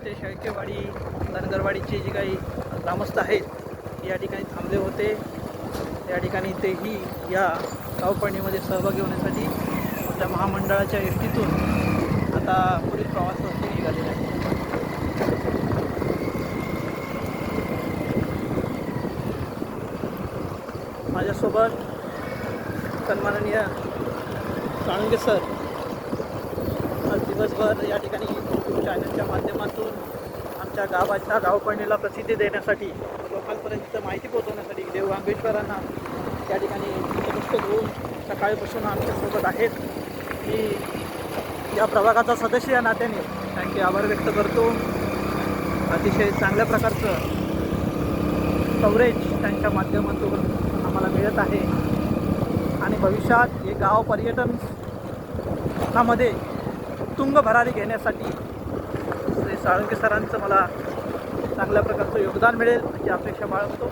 इथे शेळकेवाडी धनगरवाडीचे जे काही ग्रामस्थ आहेत या ठिकाणी थांबले होते. या ठिकाणी तेही या गावपळणीमध्ये सहभागी होण्यासाठी त्या महामंडळाच्या एसटीतून आता पुढील प्रवासासाठी निघालेले आहे. माझ्यासोबत सन्माननीय साळुंगे सर आज दिवसभर या ठिकाणी यूट्यूब चॅनलच्या माध्यमातून त्या गावाच्या गावपळणीला प्रसिद्धी देण्यासाठी लोकांपर्यंत माहिती पोहोचवण्यासाठी देवगांगेश्वरांना या ठिकाणी पुस्तक होऊन सकाळीपासून आमच्यासोबत आहेत. मी या प्रभागाचा सदस्य या नात्याने त्यांचे आभार व्यक्त करतो. अतिशय चांगल्या प्रकारचं कव्हरेज त्यांच्या माध्यमातून आम्हाला मिळत आहे. आणि भविष्यात हे गाव पर्यटनामध्ये तुंग भरारी घेण्यासाठी साळुंके सरांचं मला चांगल्या प्रकारचं योगदान मिळेल अशी अपेक्षा बाळगतो.